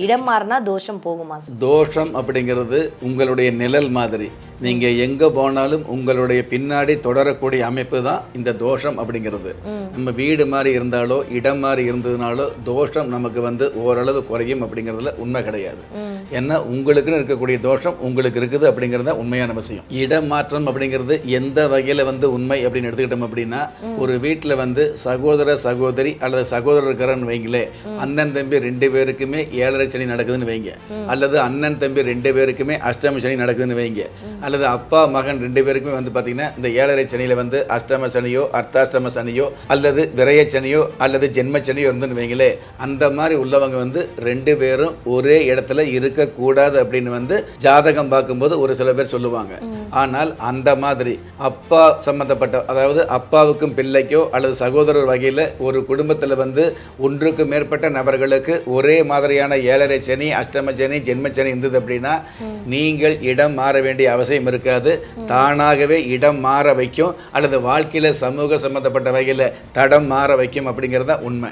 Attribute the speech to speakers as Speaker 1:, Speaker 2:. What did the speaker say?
Speaker 1: இடம் மாறினா தோஷம் போகுமா?
Speaker 2: தோஷம் அப்படிங்கிறது உங்களுடைய நிழல் மாதிரி. நீங்கள் எங்கே போனாலும் உங்களுடைய பின்னாடி தொடரக்கூடிய அமைப்பு தான் இந்த தோஷம் அப்படிங்கிறது. நம்ம வீடு மாதிரி இருந்தாலோ இடம் மாதிரி இருந்ததுனாலோ தோஷம் நமக்கு வந்து ஓரளவு குறையும் அப்படிங்கிறதுல உண்மை கிடையாது. ஏன்னா உங்களுக்குன்னு இருக்கக்கூடிய தோஷம் உங்களுக்கு இருக்குது அப்படிங்கிறது தான் உண்மையான விஷயம். இடம் மாற்றம் அப்படிங்கிறது எந்த வகையில் வந்து உண்மை அப்படின்னு எடுத்துக்கிட்டோம் அப்படின்னா ஒரு வீட்டில் வந்து சகோதர சகோதரி அல்லது சகோதரர் இருக்கிறன்னு வைங்களே அண்ணன் தம்பி ரெண்டு பேருக்குமே ஏழரை சனி நடக்குதுன்னு வைங்க. அல்லது அண்ணன் தம்பி ரெண்டு பேருக்குமே அஷ்டம சனி நடக்குதுன்னு வைங்க. அல்லது அப்பா மகன் ரெண்டு பேருக்குமே வந்து பார்த்தீங்கன்னா இந்த ஏழரை சனியில் வந்து அஷ்டம சனியோ அர்த்தாஷ்டம சனியோ அல்லது விரய சனியோ அல்லது ஜென்ம சனியோ இருந்துன்னு வைங்களே அந்த மாதிரி உள்ளவங்க வந்து ரெண்டு பேரும் ஒரே இடத்துல இருக்கக்கூடாது அப்படின்னு வந்து ஜாதகம் பார்க்கும்போது ஒரு சில பேர் சொல்லுவாங்க. ஆனால் அந்த மாதிரி அப்பா சம்பந்தப்பட்ட அதாவது அப்பாவுக்கும் பிள்ளைக்கோ அல்லது சகோதரர் வகையில் ஒரு குடும்பத்தில் வந்து ஒன்றுக்கு மேற்பட்ட நபர்களுக்கு ஒரே மாதிரியான ஏழரை சனி அஷ்டம சனி ஜென்ம சனி இருந்தது அப்படின்னா நீங்கள் இடம் மாற வேண்டிய அவசியம் இருக்காது. தானாகவே இடம் மாற வைக்கும். அல்லது வாழ்க்கையில் சமூக சம்பந்தப்பட்ட வகையில் தடம் மாற வைக்கும் அப்படிங்கிறது தான் உண்மை.